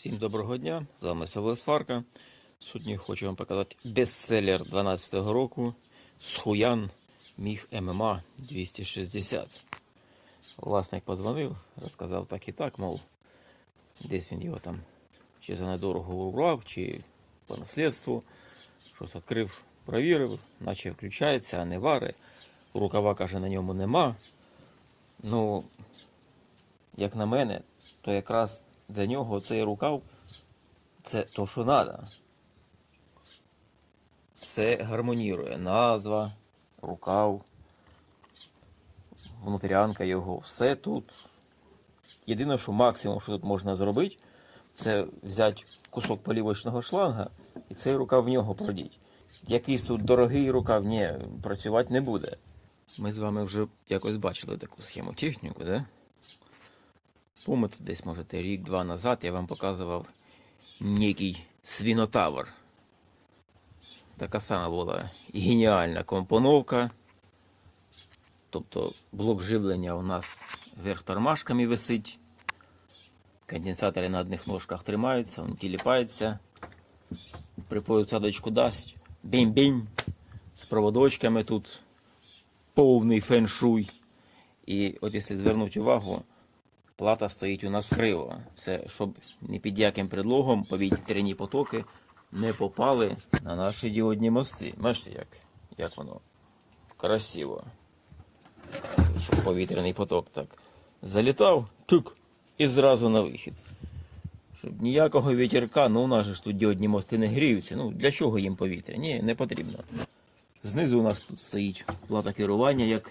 Всім доброго дня! З вами село Фарка. Сьогодні хочу вам показати бестселер 12-го року Схуян Міг ММА 260. Власник позвонив, розказав так і так, мов, десь він його там чи за недорого урвав, чи по наслідству. Щось відкрив, провірив, наче включається, а не вари. Рукава, каже, на ньому нема. Ну, як на мене, то якраз для нього цей рукав це то, що треба. Все гармонірує. Назва, рукав, внутрянка його, все тут. Єдине, що максимум, що тут можна зробити, це взяти кусок полівочного шланга і цей рукав в нього продіть. Якийсь тут дорогий рукав, ні, працювати не буде. Ми з вами вже якось бачили таку схему техніку, да? Помните, десь, можете, рік-два назад я вам показував некий свінотавр. Така сама була геніальна компоновка. Тобто блок живлення у нас вверх тормашками висить. Конденсатори на одних ножках тримаються, він тіліпається. Припою садочку дасть. Бінь-бінь. З проводочками тут повний феншуй. І от якщо звернути увагу, плата стоїть у нас криво. Це щоб ні під яким предлогом повітряні потоки не попали на наші діодні мости. Бачите, як, як воно красиво. Щоб повітряний поток так залітав, чук, і зразу на вихід. Щоб ніякого вітерка, ну у нас ж тут діодні мости не гріються. Ну для чого їм повітря? Ні, не потрібно. Знизу у нас тут стоїть плата керування, як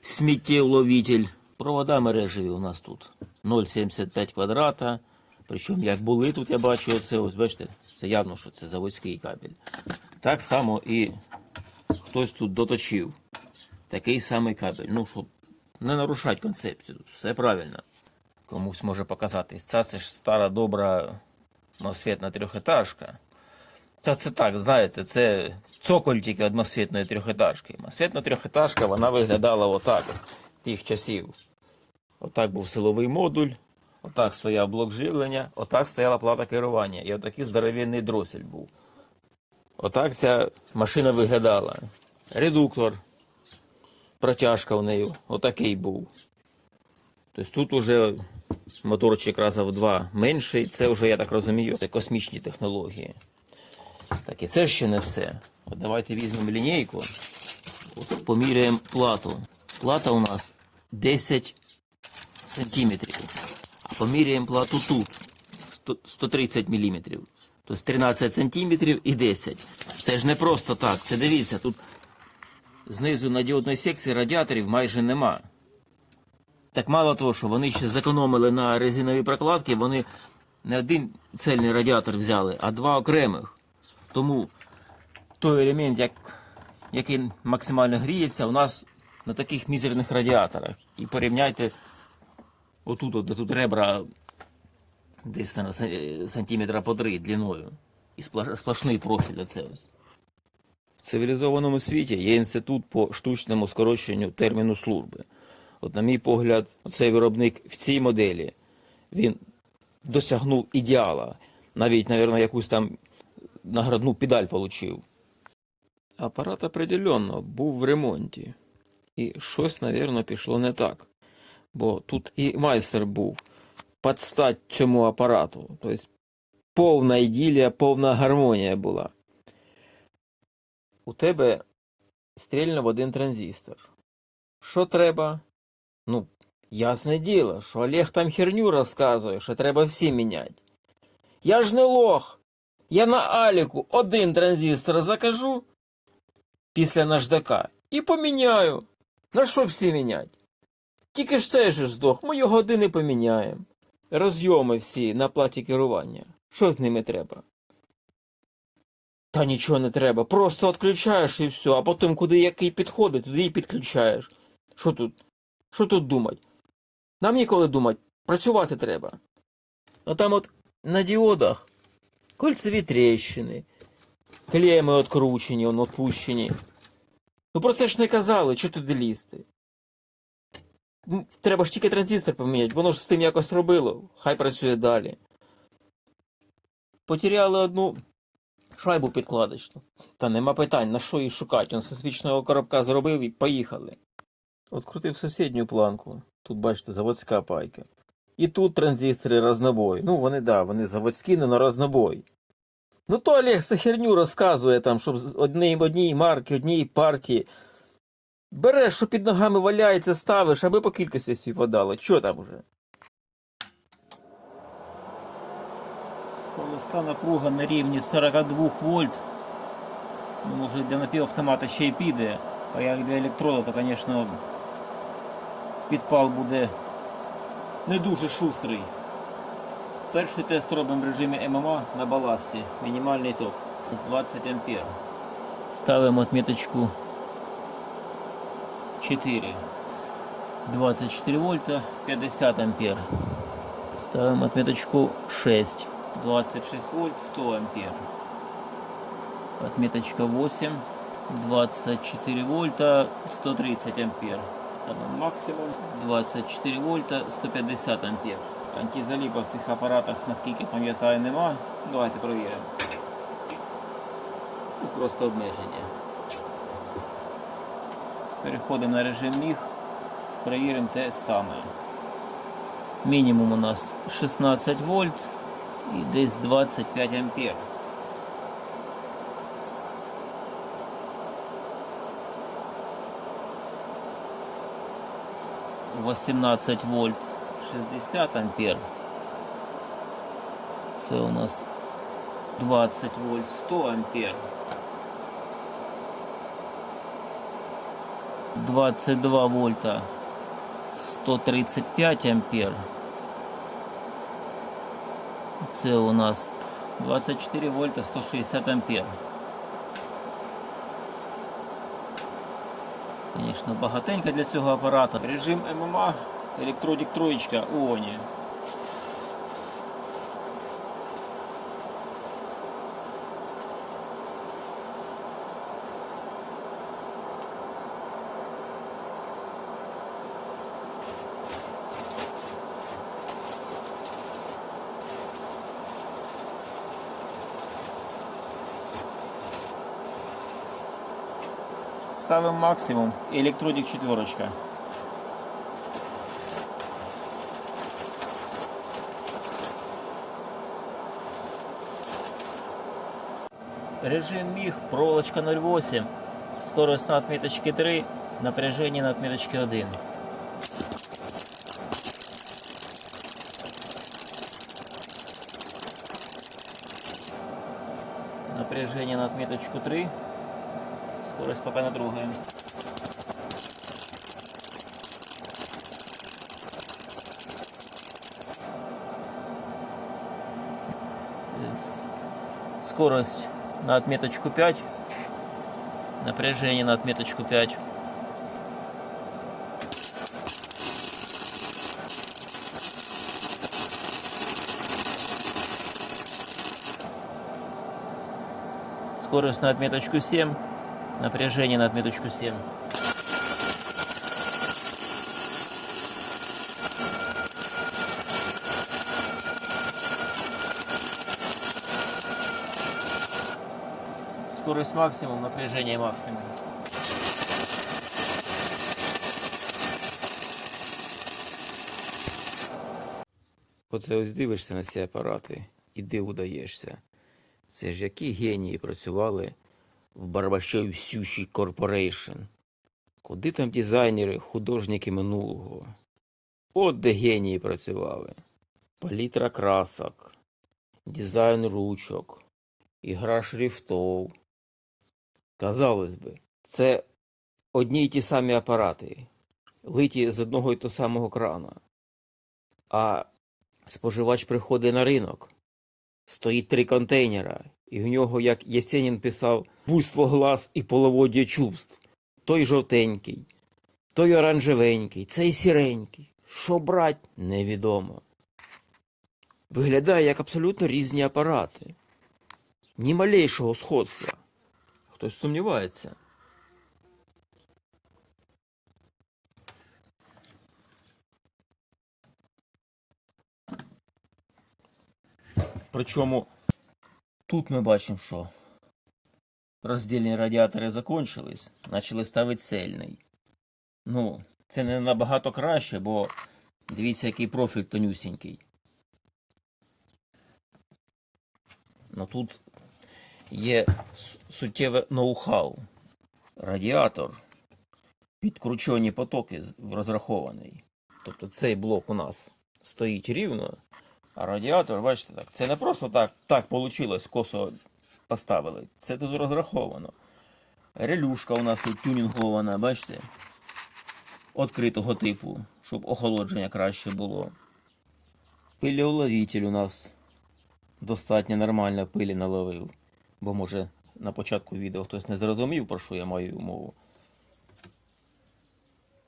сміттєвловитель. Провода мережеві у нас тут 0,75 квадрата. Причому як були тут, я бачу, оце ось бачите, це явно, що це заводський кабель. Так само і хтось тут доточив. Такий самий кабель. Ну, щоб не нарушати концепцію. Все правильно. Комусь може показатись. Це, це ж стара добра мосфетна трьохетажка. Та це так, знаєте, це цоколь тільки односвітної трьохетажки. Мосфетна трьохетажка, вона виглядала отак тих часів. Отак був силовий модуль, отак стояв блок живлення, отак стояла плата керування. І отакий здоровенний дросель був. Отак ця машина виглядала. Редуктор, протяжка в неї, отакий був. Тобто тут уже моторчик раза в два менший, це вже, я так розумію, це космічні технології. Так, і це ще не все. От давайте візьмемо лінійку, поміряємо плату. Плата у нас 10 сантиметрів. А поміряємо плату тут 130 міліметрів. Тобто 13 сантиметрів і 10. Це ж не просто так. Це дивіться, тут знизу на діодної секції радіаторів майже нема. Так мало того, що вони ще зекономили на резинові прокладки, вони не один цельний радіатор взяли, а два окремих. Тому той елемент, як, який максимально гріється, у нас на таких мізерних радіаторах. І порівняйте отут, от, тут ребра десь на сантиметра по три длиною. І сплошний профіль оце ось. В цивілізованому світі є інститут по штучному скороченню терміну служби. От, на мій погляд, цей виробник в цій моделі він досягнув ідеала. Навіть, мабуть, якусь там наградну педаль отримав. Апарат определенно був в ремонті. І щось, мабуть, пішло не так. Бо тут і майстер був під стать цьому апарату. Тобто повна іділія, повна гармонія була. У тебе стрільно в один транзистор. Що треба? Ну, ясне діло, що Олег там херню розказує, що треба всі міняти. Я ж не лох. Я на Аліку один транзистор закажу після наждака і поміняю. На що всі мінять? Тільки ж цей же здох, ми його години поміняємо. Розйоми всі на платі керування. Що з ними треба? Та нічого не треба, просто відключаєш і все, а потім куди який підходить, туди і підключаєш. Що тут? Що тут думать? Нам ніколи думати, працювати треба. А там от на діодах кольцеві тріщини, клеми відкручені, он відпущені. Ну про це ж не казали, що туди лізти. Треба ж тільки транзистор поміняти, воно ж з тим якось робило, хай працює далі. Потеряли одну шайбу підкладочну. Та нема питань, на що її шукати. Он сосвічного коробка зробив і поїхали. Открутив сусідню планку. Тут, бачите, заводська пайка. І тут транзистори разнобой. Ну, вони, да, вони заводські, але на разнобой. Ну, то Олег все херню розказує там, щоб з одній марки, однієї партії. Береш, що під ногами валяється, ставиш, аби по кількості співпадало. Чо там уже? Холоста напруга на рівні 42 вольт. Ну, може для напівавтомата ще й піде, а як для електрода, то, звісно, підпал буде не дуже шустрий. Перший тест робимо в режимі ММА на баласті. Мінімальний ток з 20 ампер. Ставимо отметочку 4. 24 вольта, 50 ампер. Ставим отметочку 6. 26 вольт, 100 ампер. Отметочка 8. 24 вольта, 130 ампер. Ставим максимум. 24 вольта, 150 ампер. Антизаліпа в цих апаратах, наскільки пам'ятаю, нема. Давайте провіримо. І просто обмеження. Переходимо на режим міг. Перевіримо те саме. Мінімум у нас 16 вольт і десь 25 ампер. Восемнадцать вольт 60 ампер. Це у нас 20 вольт 100 ампер. 22 вольта 135 ампер. Це у нас 24 вольта 160 ампер. Звісно, багатенько для цього апарата. Режим ММА, електродик троєчка у Ставим максимум. Електродик четверочка. Режим миг, проволочка 0,8, скорость на отметочке 3, напряжение на отметочке 1. Напряжение на отметочку 3, пока натрогаем. Э, с- Скорость на отметочку 5. Напряжение на отметочку 5. Скорость на отметочку 7. Напряжение на отметочку 7. Скорость максимум, напряжение максимум. Оце ось дивишся на ці апарати і диву даєшся. Це ж які генії працювали в Барбашов Сюші Корпорейшн. Куди там дизайнери, художники минулого? От де генії працювали. Палітра красок, дизайн ручок, ігра шрифтов. Казалось би, це одні й ті самі апарати, литі з одного й того самого крана. А Споживач приходить на ринок, стоїть три контейнера, і в нього, як Єсенін писав, буйство глаз і половодя чувств. Той жовтенький, той оранжевенький, цей сіренький. Що брать, невідомо. Виглядає як абсолютно різні апарати. Ні малейшого сходства. Хтось сумнівається. Причому Тут ми бачимо, що роздільні радіатори закончились, почали ставити цельний. Ну, це не набагато краще, бо дивіться, який профіль тонюсінький. Ну тут є суттєве ноу-хау. Радіатор підкручені потоки розрахований. Тобто цей блок у нас стоїть рівно, а радіатор, бачите, так, це не просто так, так вийшло, косо поставили. Це тут розраховано. Релюшка у нас тут тюнінгована, бачите? Откритого типу, щоб охолодження краще було. Пилеуловитель у нас достатньо нормально пилі наловив. Бо може на початку відео хтось не зрозумів, про що я маю мову.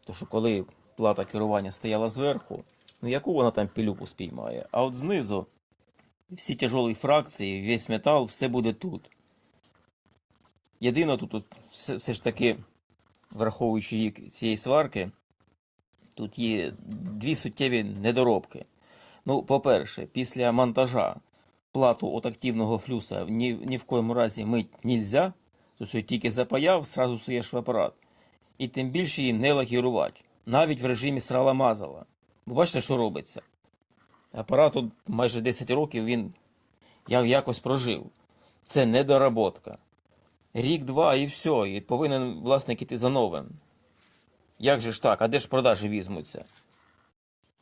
То що коли плата керування стояла зверху, ну яку вона там пилюку спіймає? А от знизу всі тяжолі фракції, весь метал, все буде тут. Єдине тут, тут все, все ж таки, враховуючи вік цієї сварки, тут є дві суттєві недоробки. Ну, по-перше, після монтажа плату от активного флюса ні, ні в коєму разі мить нельзя, тобто тільки запаяв, сразу суєш в апарат. І тим більше їм не лакірувати, навіть в режимі срала-мазала. Бо бачите, що робиться? Апарат тут майже 10 років він якось прожив. Це недоработка. Рік-два і все, і повинен власник іти за новим. Як же ж так? А де ж продажі візьмуться?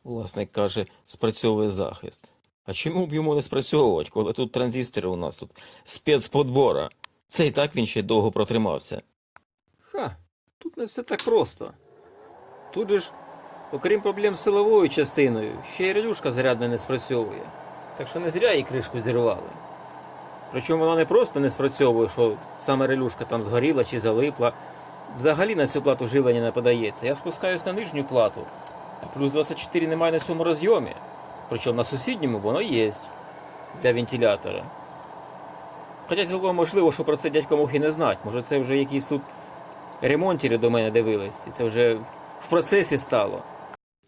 Власник каже, спрацьовує захист. А чому б йому не спрацьовувати, коли тут транзистори у нас тут спецподбора? Це і так він ще довго протримався. Ха, тут не все так просто. Тут же ж, окрім проблем з силовою частиною, ще й релюшка зарядна не спрацьовує. Так що не зря її кришку зірвали. Причому вона не просто не спрацьовує, що саме релюшка там згоріла чи залипла. Взагалі на цю плату живлення не подається. Я спускаюсь на нижню плату, а плюс 24 немає на цьому розйомі. Причому на сусідньому воно є для вентилятора. Хоча цілком можливо, що про це дядько мог не знати. Може це вже якісь тут ремонтери до мене дивились, і це вже в процесі стало.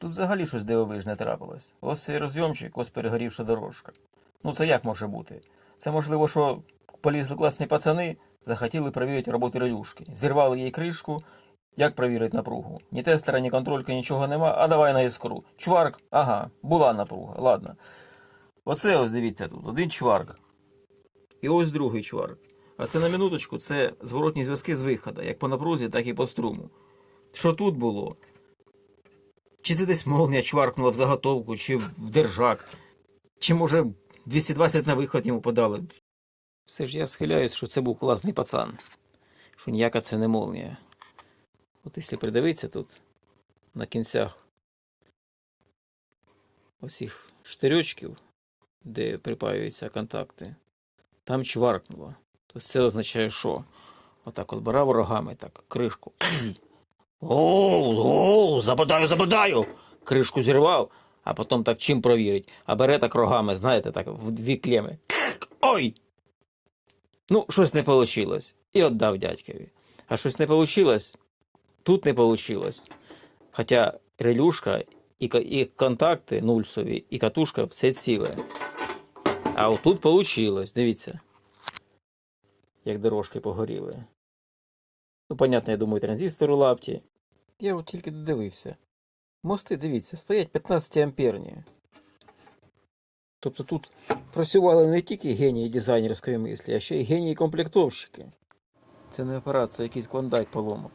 Тут взагалі щось дивовижне трапилось. Ось цей розйомчик, ось перегорівша дорожка. Ну це як може бути? Це можливо, що полізли класні пацани, захотіли перевірити роботу релюшки. Зірвали їй кришку. Як перевірити напругу? Ні тестера, ні контрольки, нічого нема, а давай на іскру. Чварк, ага, була напруга, ладно. Оце ось дивіться тут, один чварк. І ось другий чварк. А це на минуточку, це зворотні зв'язки з виходу, як по напрузі, так і по струму. Що тут було? Чи це десь молния чваркнула в заготовку, чи в держак, чи може 220 на виход йому подали. Все ж я схиляюсь, що це був класний пацан, що ніяка це не молнія. От якщо придивитися тут на кінцях оцих штирьочків, де припаюються контакти, там чваркнуло. То це означає, що? Отак от брав рогами так, кришку. Оу, оу, западаю, западаю. Кришку зірвав, а потім так чим провірить. А бере так рогами, знаєте, так в дві клеми. Ой! Ну, щось не вийшло. І віддав дядькові. А щось не вийшло, тут не вийшло. Хоча релюшка і, і контакти нульсові, і катушка все ціле. А отут вийшло, дивіться. Як дорожки погоріли. Ну, понятно, я думаю, транзистор у лапті. Я от тільки додивився. Мости, дивіться, стоять 15 амперні. Тобто тут працювали не тільки генії дизайнерської мислі, а ще й генії комплектовщики. Це не це якийсь клондайк поломок.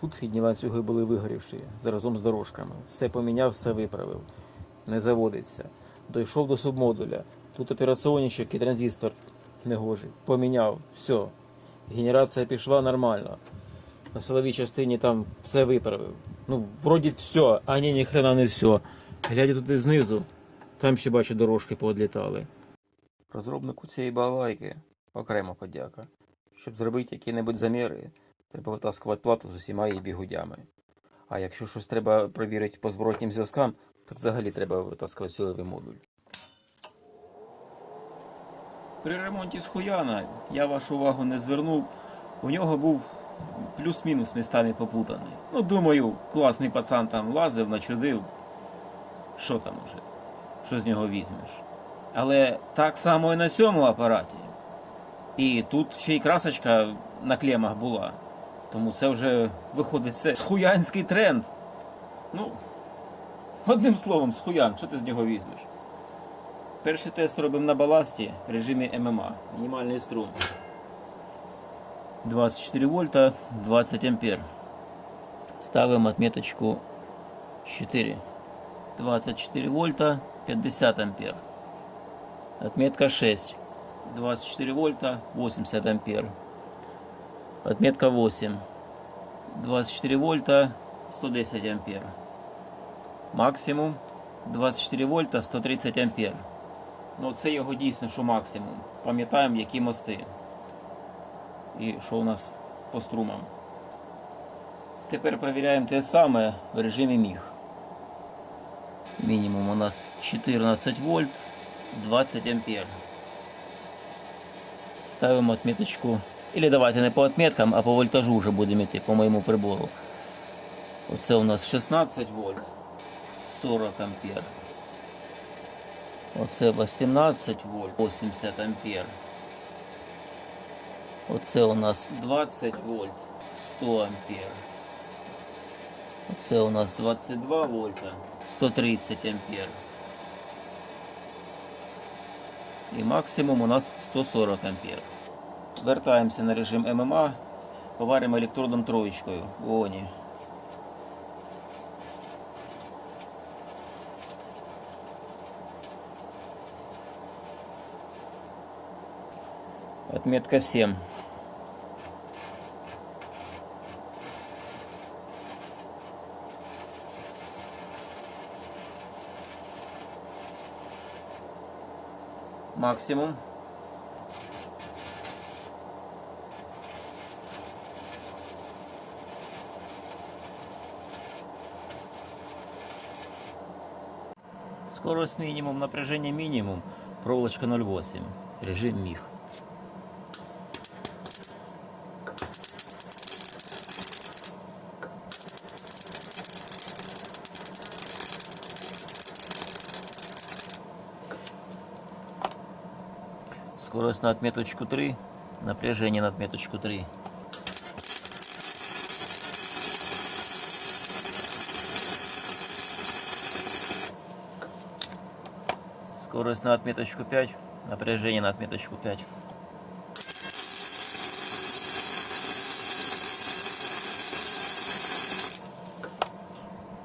Тут фідні ланцюги були вигорівші разом з дорожками. Все поміняв, все виправив. Не заводиться. Дійшов до субмодуля. Тут операційничок і транзистор негожий. Поміняв. Все. Генерація пішла нормально. На силовій частині там все виправив. Ну, вроді все, а ні, ні хрена не все. Глядя туди знизу, там ще бачу дорожки поодлітали. Розробнику цієї балайки окрема подяка. Щоб зробити які-небудь заміри, треба витаскувати плату з усіма її бігудями. А якщо щось треба перевірити по зворотнім зв'язкам, то взагалі треба витаскувати силовий модуль. При ремонті з Хуяна я вашу увагу не звернув. У нього був плюс-мінус містами попутаний. Ну, думаю, класний пацан там лазив, начудив. Що там уже? Що з нього візьмеш? Але так само і на цьому апараті. І тут ще й красочка на клемах була. Тому це вже виходить це схуянський тренд. Ну, одним словом, схуян, що ти з нього візьмеш? Перший тест робимо на баласті в режимі ММА. Мінімальний струм. 24 вольта, 20 ампер. Ставимо отметочку 4. 24 вольта, 50 ампер. Отметка 6. 24 вольта, 80 ампер. Отметка 8. 24 вольта, 110 ампер. Максимум 24 вольта, 130 ампер. Ну, це його дійсно, що максимум. Пам'ятаємо, які мости. І що у нас по струмам. Тепер перевіряємо те саме в режимі міг. Мінімум у нас 14 вольт, 20 ампер. Ставимо отметочку. Или давайте не по отметкам, а по вольтажу вже будемо йти, по моєму прибору. Оце у нас 16 вольт, 40 ампер. Оце 18 вольт, 80 ампер. Оце у нас 20 вольт, 100 ампер. Оце у нас 22 вольта, 130 ампер. І максимум у нас 140 ампер. Вертаємося на режим ММА, поваримо електродом троєчкою в ООНі. Отметка 7. Максимум. Скорость минимум, напряжение минимум, проволочка 0,8, режим МИГ. Скорость на отметочку 3, напряжение на отметочку 3. Скорость на отметочку 5, напряжение на отметочку 5.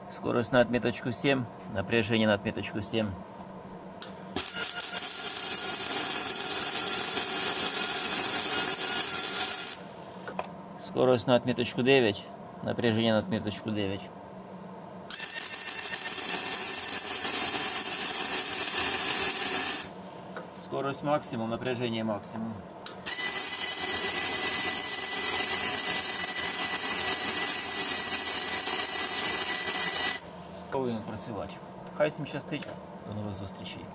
Скорость на отметочку 7, напряжение на отметочку 7. Скорость на отметочку 9, напряжение на отметочку 9. Скорость максимум, напряжение максимум. Повинен працювати. Хай всім щастить. До нових зустрічей.